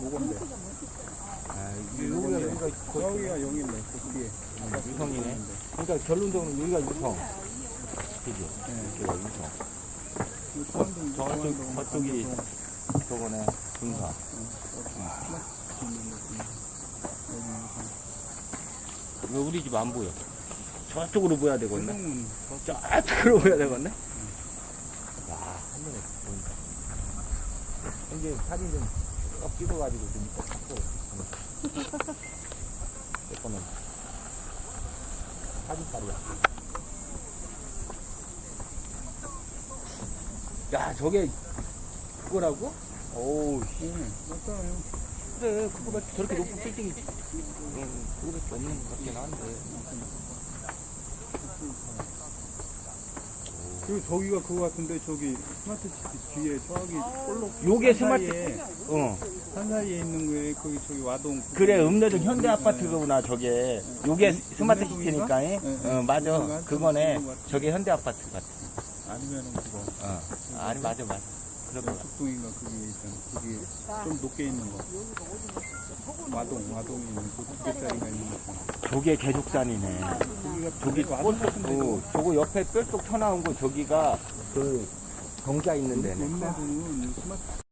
뭐건데? 아, 여기가, 여기가 거- 여기가 영이네, 그 뒤에. 유성이네. 그러니까 결론적으로 여기가 유성. 네. 여기가 유성. 저쪽, 수원동, 저쪽이 저거네, 등사. 왜 우리 집 안 보여? 저쪽으로 보여야 되겠네. 저쪽으로 보여야 되겠네. 와, 한번에 보인다. 이제 사진 좀쭉 찍어가지고 좀 이따 갖고. 내 거는 사진빨이야. 야, 저게 그거라고? 오우, 씨. 네, 맞잖아요. 그래, 그거가 저렇게 높은 빌딩이, 음, 그거밖에 없는 것 같긴 한데. 그리고 저기가 그거 같은데, 저기 스마트 시티 뒤에 저기 볼록. 요게 산 스마트- 사이에, 어. 산 사이에 있는 거에 거기 저기 와동. 그래, 읍내동 현대 아파트구나, 저게. 요게 음, 스마트? 시티니까, 네, 네. 어, 맞아. 그거네. 저게 현대 아파트 같아. 아니면은 그거. 어. 아니, 맞아, 맞아. 숙동인가 그게 있잖아. 그게 좀 높게 있는 거. 와동, 와동에 있는 그두 개짜리가 있는 거. 저게 개족산이네. 거기가 저기 데도 어, 저거 옆에 뾰족 튀어나온 거, 저기가 그 경자 있는 데네. 스마트